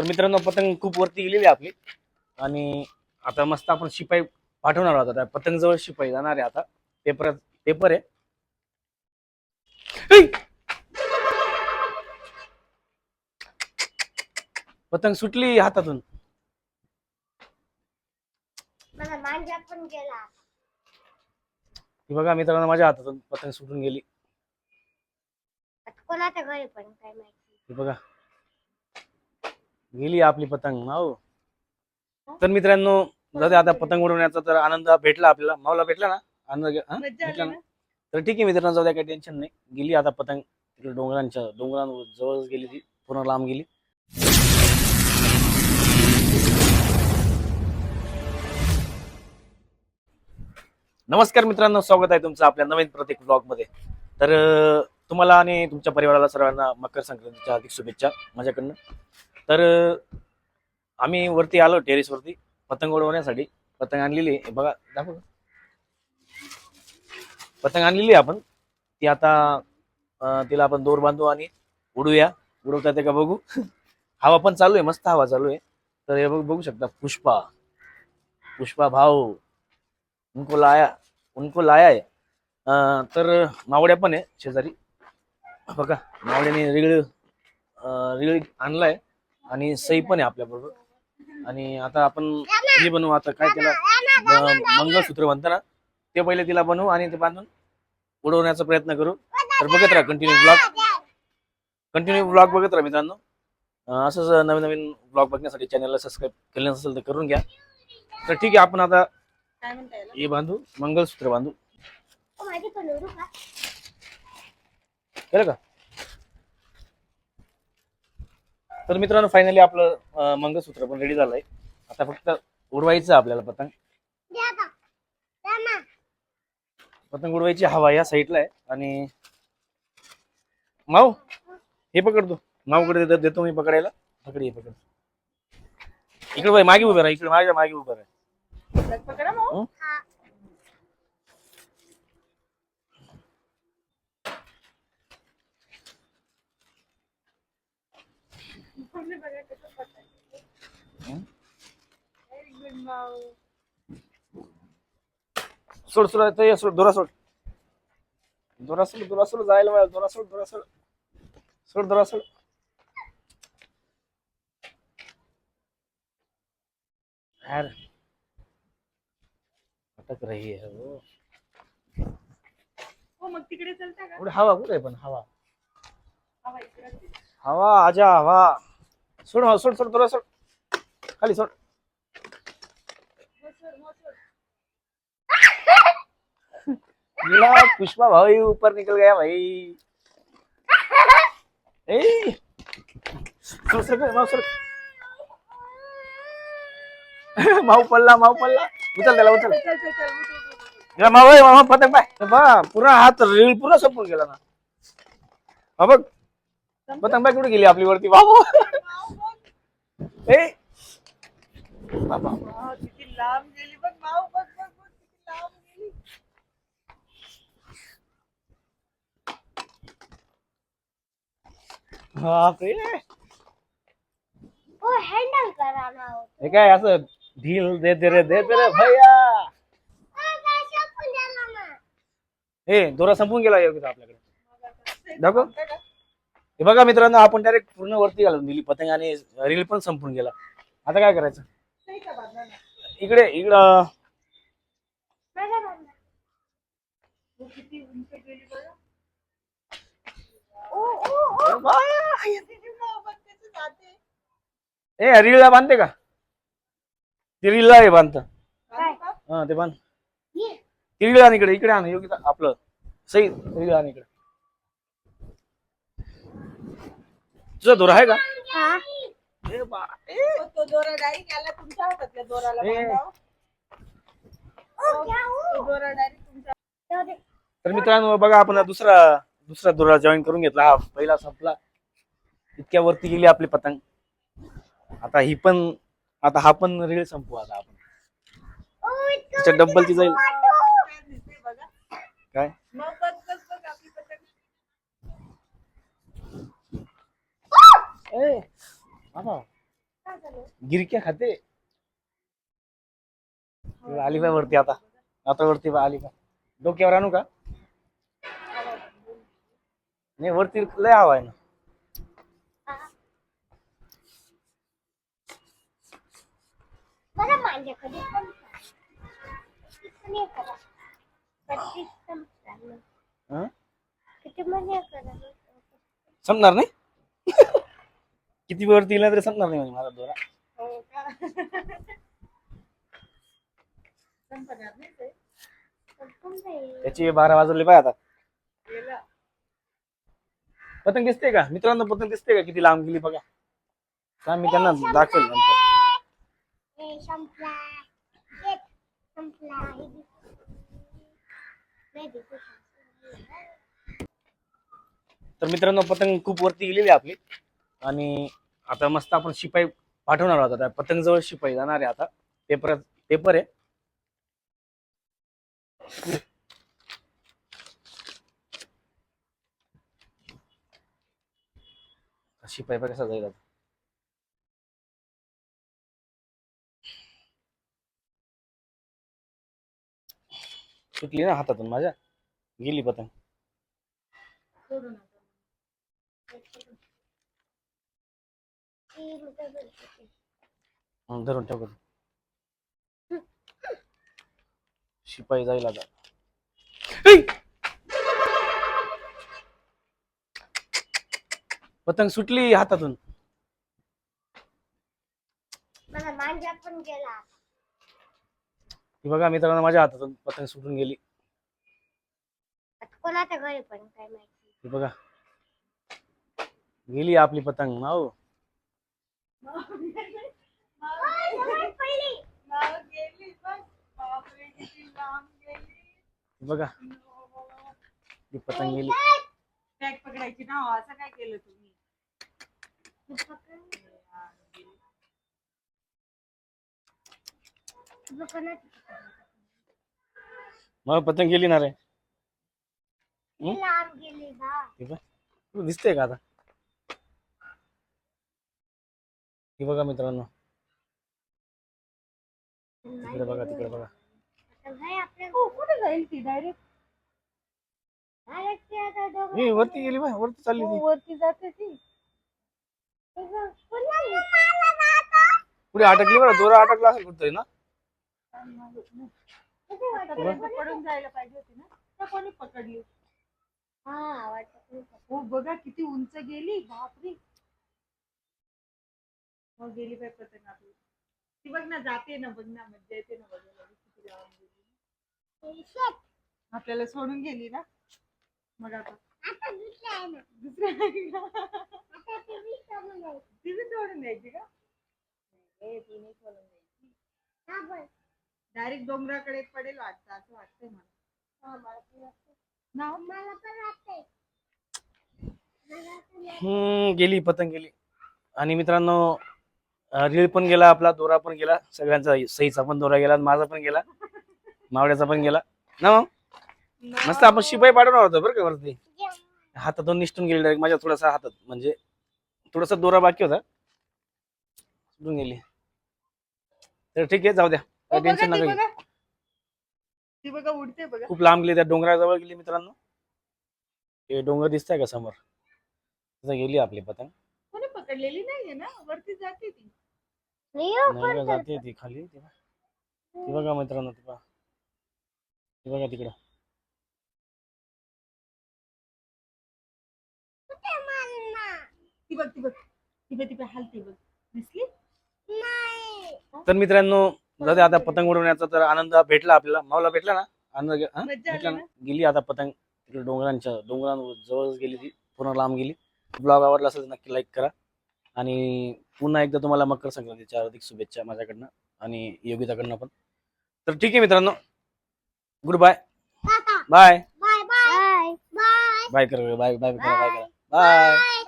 तर मित्रांनो पतंग खूप वरती गेलेली आहे आपली. आणि आता मस्त आपण शिपाई पाठवणार आहोत आता. पतंग जवळ शिपाई जाणार आहे आता. पेपर पेपर आहे! पतंग सुटली हातातून. बघा मित्रांनो माझ्या हातातून पतंग सुटून गेली. कोणाच्या घरी पण काय माहिती. बघा. गेली आपली पतंग हो तर मित्रांनो दे आता पतंग उडवण्याचा तर आनंद भेटला आपल्याला. माऊला भेटला ना? आनंद हा? भेटला ना? तर ठीक आहे मित्रांनो जाऊ द्या काही टेन्शन नाही. गेली आता पतंग तिकडे डोंगरांच्या डोंगरांवर जवळ गेली ती. पूर्ण लांब गेली. नमस्कार मित्रांनो स्वागत आहे तुमचं आपल्या नवीन प्रत्येक ब्लॉगमध्ये तर अं, तुम्हाला आणि तुमच्या परिवाराला सर्वांना मकर संक्रांतीच्या हार्दिक शुभेच्छा माझ्याकडनं. तर आम्ही वरती आलो टेरेसवरती पतंग उडवण्यासाठी. पतंग आणलेली आहे. बघा दाखव. पतंग आणलेली आहे आपण. ती आता तिला आपण दोर बांधू आणि उडूया. उडवता येते का बघू? हवा पण चालू आहे. मस्त हवा चालू आहे. तर हे बघ बघू शकता. पुष्पा. पुष्पा भाऊ. उनको लाया. उनको लाया आहे. तर मावड्या पण आहे शेजारी. बघा मावड्याने रिगळ रिगळी आणलाय. आणि सई पण आहे आपल्या बरोबर आणि आता आपण हे बनवू आता काय त्याला मंगळसूत्र म्हणतं ना ते पहिले तिला बनवू आणि ते बांधून उडवण्याचा प्रयत्न करू. तर बघत राहा कंटिन्यू ब्लॉग कंटिन्यू ब्लॉग बघत राहा मित्रांनो. असंच नवीन नवीन ब्लॉग बघण्यासाठी चॅनलला सबस्क्राईब केलं नसेल तर करून घ्या. तर ठीक आहे आपण आता? हे बांधू मंगळसूत्र बांधू. केलं का? तर मित्रांनो फायनली आपलं अं, मंगळसूत्र पण रेडी झालंय. आता फक्त उडवायचं आपल्याला पतंग. पतंग उडवायची हवा या साईडला आहे. आणि माऊ हे पकडतो माऊकडे देतो देतो मी पकडायला. पकड हे पकड. इकडे बाई मागे उभं राहा इकडे माझ्या मागे उभं राहा. हं? पूर्ण बघा कसं पकडा. हं? Very good, माऊ. सोड सोड सोड दोरा सोड. दोरा सोड दोरा सोड जायला पाहिजे दोरा सोड दोरा सोड. सोड दोरा सोड. यार. अटक रही है वो. हो मग तिकडे चलता का? हवा कुठे पण हवा. हवा इकडे. हवा आजा हवा. सोड हवा, सोड सोड थोडा सोड. खाली सोड. पुष्पा भाई ऊपर निकल गया भाई. ए. माऊ सोड माऊ पडला माऊ पडला उचल त्याला उचल. चल या मामा पतंग पाय. बा हात रीळ पूर्ण संपून गेला ना. हा बघ. पतंग बाय कुठे गेली आपली वरती बाबू माऊ बघ. ए बाबा माऊ किती लांब गेली बघ माऊ बघ बघ बघ किती लांब गेली बापरे ओ हँडल करा ना हो. हे काय असं ढील देते रे देते रे भैया ओ, काय शेपून द्याला ना. ए दोरा संपून गेला योग्य आपल्याकडे मग आता ते दाखव. हे बघा मित्रांनो आपण डायरेक्ट पूर्ण वरती घालून दिली पतंग आणि रील पण संपून गेला आता काय करायचं? इकडे इकडं. हो, ए रीलला बांधते का ते रीलला बांधत? हा ते बांध. ती रील आण इकडे इकडे आण योग्य आपलं सही रील आण इकडे तुझा दोरा आहे का हा. ए बा तो दोरा डायरेक्ट आला तुमच्या हातातल्या दोराला ए. बांधावं. ओ, क्या हो? तो दोरा डायरेक्ट तुमच्या जाऊ दे. तर मित्रांनो बघा आपण दुसरा दुसरा दोरा जॉईन करून घेतला हा पहिला संपला इतक्या वरती गेली आपली पतंग आता ही पण आता हा पण रील संपू आता आपण त्याच्या डब्बल ती जाईल काय मग बघ बघ बघ आपली पतंग ए बाबा? गिरक्या खाते. आली पाय वरती आता. आता वरती बा आली का डोक्यावर आणू का? नाही वरती लय हवा आहे ना. किती नाही? किती वरती गेला तरी संपणार नाही म्हणजे माझा दोरा. हो का? संपणार नाही ते. संपून जाईल त्याची बारा वाजवले पाय आता. गेला. पतंग दिसते का? मित्रांनो पतंग दिसते का? किती लांब गेली बघा. का मी त्यांना दाखवेल नंतर. ए, संपला. एक संपला. हे दिसलं. नाही दिसत. तर मित्रांनो पतंग खूप वरती गेलेली आहे आपली. आणि आता मस्त आपण शिपाई पाठवणार आहोत आता. पतंग जवळ शिपाई जाणार आहे आता. पेपर पेपर आहे. शिपाई पण कसा जाईल आता सुटली ना हातातून माझ्या? गेली पतंग सोडू नका तीन रुपये भेटते. हं, धरून ठेव कधी. शिपाई जाईल आता. ऐ! पतंग सुटली हातातून. मला मांजा पण गेला. ही बघा मित्रांनो माझ्या हातातून पतंग सुटून गेली. आता कोणाच्या घरी पण काय माहिती. ही बघा. गेली आपली पतंग गेली ही. बघा. ही पतंग गेली. टॅग पकडायची ना हो, असं काय केलं तुम्ही? मग पतंग गेली ना रे? दिसते का आता? ही बघा मित्रांनो. तिकडे बघा तिकडे बघा. हो कुठे जाईल ती? डायरेक्ट ही वरती गेली बा वरती चालली ती. वरती जाते ती. पुढे अटकली बरं दोरा अटकला असेल कुठतरी ना? पडून जायला पाहिजे होती ना तर कोणी पकडली हा, वाटतं खूप. हो बघा किती उंच गेली बापरे. हो गेली बाय पतंग आपली ती बघ ना जाते ना बघ ना मज्जा येते ना बघायला किती गेली. आपल्याला सोडून गेली ना मग आता आता दुसरं आहे ना. दुसऱ्या आता ते वीस करून जाईल. ती बी सोडून द्यायची का ए ती सोडून द्यायची हा, बरं. डायरेक्ट डोंगराकडे पडेल वाटतं असं वाटतंय मला हा, मला पण वाटतं. ना मला पण वाटतंय. मला पण वाटतंय. हम्म गेली पतंग गेली आणि मित्रांनो रीळ पण गेला आपला दोरा पण गेला सगळ्यांचा सईचा पण दोरा गेला माझा पण गेला मावड्याचा पण गेला. ना मग? मस्त आपण शिपाई पाठवणार होतो बरं का वरती. हातातून निष्ठून गेली डायरेक्ट माझ्या थोडासा हातात म्हणजे थोडासा दोरा बाकी होता. सुटून गेली. तर ठीक आहे जाऊ द्या. टेन्शन ती नका घेऊ. बघा. ती बघा उडते बघा. खूप लांब गेली त्या डोंगराजवळ गेली मित्रांनो. हे डोंगर दिसतंय का समोर? तिथं गेली आपली पतंग. कोणी पकडलेली नाहीये ना? वरती जाते ती. नाही हो, जाते ती खाली ती बघा. ती बघा मित्रांनो ती बघा ती बघा तिकडं. कुठे मारना? ती बघ ती बघ. ती बघ ती बघ हलते बघ. दिसली? नाही. तर मित्रांनो दे आता पतंग उडवण्याचा तर आनंद भेटला आपल्याला. मावला भेटला ना? आनंद भेटला ना? गेली आता पतंग. तिकडे डोंगरांच्या डोंगरांजवळ गेली ती. पूर्ण लांब गेली. ब्लॉग आवडला असेल नक्की लाईक करा. आणि पुन्हा एकदा तुम्हाला मकर संक्रांतीच्या हार्दिक शुभेच्छा माझ्याकडनं आणि योगिताकडनं पण. तर ठीक आहे मित्रांनो. Good bye. Bye bye bye bye bye कर बाय बाय करा बाय करा. Bye bye